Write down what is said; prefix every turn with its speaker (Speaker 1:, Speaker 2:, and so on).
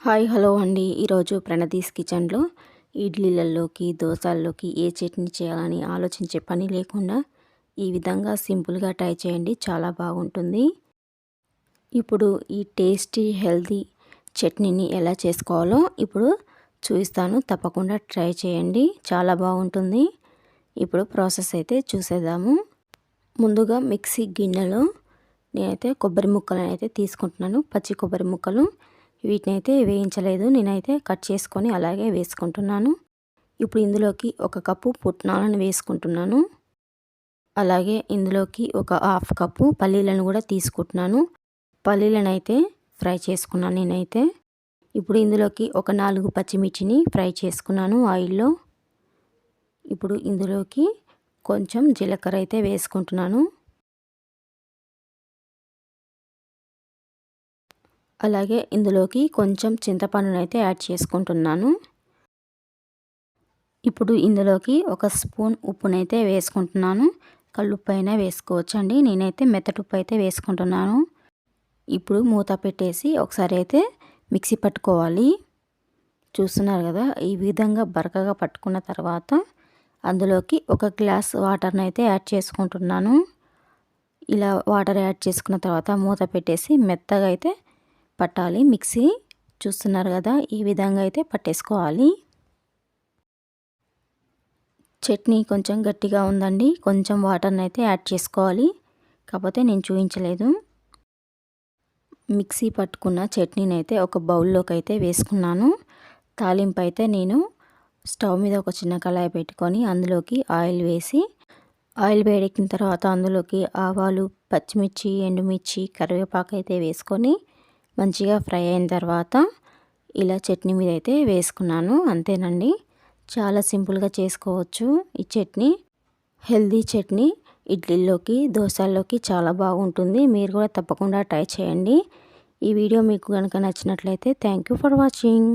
Speaker 1: Hi hello అండి. ఈరోజు ప్రణదీస్ కిచెన్లో ఇడ్లీలలోకి దోశల్లోకి ఏ చట్నీ చేయాలని ఆలోచించే పని లేకుండా ఈ విధంగా సింపుల్గా ట్రై చేయండి. చాలా బాగుంటుంది. ఇప్పుడు ఈ టేస్టీ హెల్తీ చట్నీని ఎలా చేసుకోవాలో ఇప్పుడు చూపిస్తాను. తప్పకుండా ట్రై చేయండి. చాలా బాగుంటుంది. ఇప్పుడు ప్రాసెస్ అయితే చూసేద్దాము. ముందుగా మిక్సీ గిన్నెలో నేనైతే కొబ్బరి ముక్కలను అయితే తీసుకుంటున్నాను. పచ్చి కొబ్బరి ముక్కలు వీటిని అయితే వేయించలేదు. నేనైతే కట్ చేసుకొని అలాగే వేసుకుంటున్నాను. ఇప్పుడు ఇందులోకి ఒక కప్పు పుట్నాలను వేసుకుంటున్నాను. అలాగే ఇందులోకి ఒక హాఫ్ కప్పు పల్లీలను కూడా తీసుకుంటున్నాను. పల్లీలను అయితే ఫ్రై చేసుకున్నాను నేనైతే. ఇప్పుడు ఇందులోకి ఒక నాలుగు పచ్చిమిర్చిని ఫ్రై చేసుకున్నాను ఆయిల్లో. ఇప్పుడు ఇందులోకి కొంచెం జీలకర్ర అయితే వేసుకుంటున్నాను. అలాగే ఇందులోకి కొంచెం చింతపండును అయితే యాడ్ చేసుకుంటున్నాను. ఇప్పుడు ఇందులోకి ఒక స్పూన్ ఉప్పునైతే వేసుకుంటున్నాను. కల్లుప్పు అయినా వేసుకోవచ్చండి. నేనైతే మెత్తటుప్పు అయితే వేసుకుంటున్నాను. ఇప్పుడు మూత పెట్టేసి ఒకసారి అయితే మిక్సీ పట్టుకోవాలి. చూస్తున్నారు కదా ఈ విధంగా బరకగా పట్టుకున్న తర్వాత అందులోకి ఒక గ్లాస్ వాటర్ని అయితే యాడ్ చేసుకుంటున్నాను. ఇలా వాటర్ యాడ్ చేసుకున్న తర్వాత మూత పెట్టేసి మెత్తగా అయితే పట్టాలి మిక్సీ చూస్తున్నారు కదా ఈ విధంగా అయితే పట్టేసుకోవాలి. చట్నీ కొంచెం గట్టిగా ఉందండి కొంచెం వాటర్ని అయితే యాడ్ చేసుకోవాలి. కాకపోతే నేను చూపించలేదు. మిక్సీ పట్టుకున్న చట్నీని అయితే ఒక బౌల్లోకి అయితే వేసుకున్నాను. తాలింపు అయితే నేను స్టవ్ మీద ఒక చిన్న కళాయి పెట్టుకొని అందులోకి ఆయిల్ వేసి ఆయిల్ వేడెక్కిన తర్వాత అందులోకి ఆవాలు పచ్చిమిర్చి ఎండుమిర్చి కరివేపాకు అయితే వేసుకొని మంచిగా ఫ్రై అయిన తర్వాత ఇలా చట్నీ మీద అయితే వేసుకున్నాను అంతేనండి. చాలా సింపుల్గా చేసుకోవచ్చు ఈ చట్నీ. హెల్దీ చట్నీ ఇడ్లీలోకి దోశల్లోకి చాలా బాగుంటుంది. మీరు కూడా తప్పకుండా ట్రై చేయండి. ఈ వీడియో మీకు కనుక నచ్చినట్లయితే థ్యాంక్ యూ ఫర్ వాచింగ్.